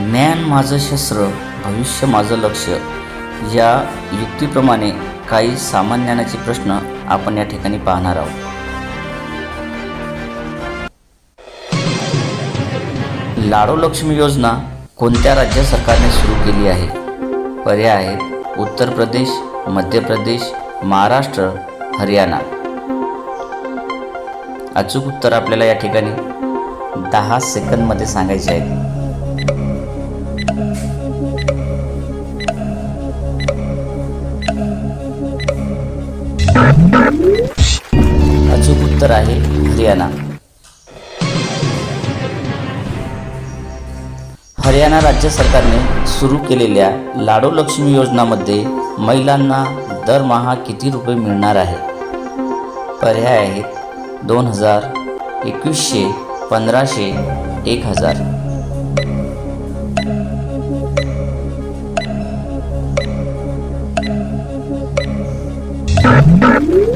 ज्ञान माझं शस्त्र भविष्य माझं लक्ष या युक्तीप्रमाणे काही सामान्यानाचे प्रश्न आपण या ठिकाणी पाहणार आहोत. लाडो लक्ष्मी योजना कोणत्या राज्य सरकारने सुरू केली आहे? पर्याय आहेत उत्तर प्रदेश मध्य प्रदेश महाराष्ट्र हरियाणा. अचूक उत्तर आपल्याला या ठिकाणी दहा सेकंदमध्ये सांगायचे आहेत. अचूक उत्तर आहे हरियाणा. हरियाणा राज्य सरकारने सुरू केलेल्या लाडो लक्ष्मी योजनामध्ये महिलांना दरमहा किती रुपये मिळणार आहे? पर्याय आहेत दोन हजार एकवीसशे पंधराशे एक हजार.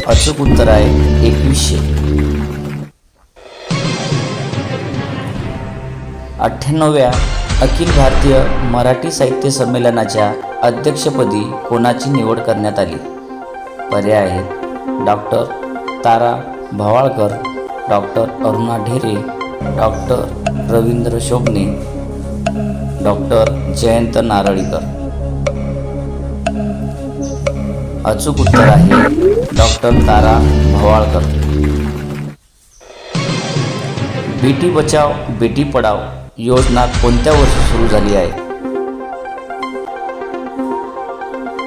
अचूक उत्तर आहे एकवीसशे. अठ्ठ्याण्णव्या अखिल भारतीय मराठी साहित्य संमेलनाच्या अध्यक्षपदी कोणाची निवड करण्यात आली? पर्याय आहेत. Doctor Tara Bhavalkar doctor Aruna Dhere doctor Ravindra Shobhane doctor Jayant Narlikar. अचूक उत्तर आहे. डॉक्टर तारा भवाळकर. बेटी बचाव बेटी पढाव योजना कोणत्या वर्षी सुरू झाली आहे?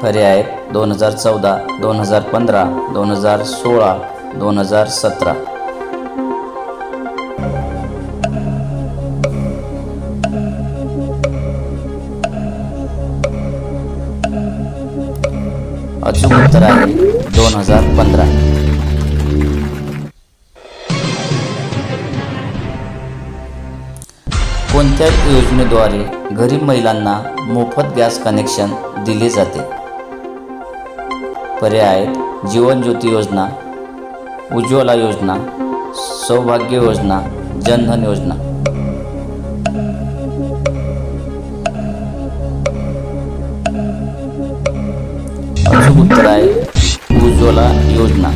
पर्याय दोन हजार चौदा दोन हजार पंधरा दोन हजार सोळा दोन हजार सतरा. अचूक उत्तर आहे. दोन हजार पंधरा. कोणत्या योजनेद्वारे गरीब महिलांना मोफत गॅस कनेक्शन दिले जाते. पर्याय आहेत जीवन ज्योती योजना उज्ज्वला योजना सौभाग्य योजना जनधन योजना. अचूक उत्तर आहे उज्ज्वला योजना.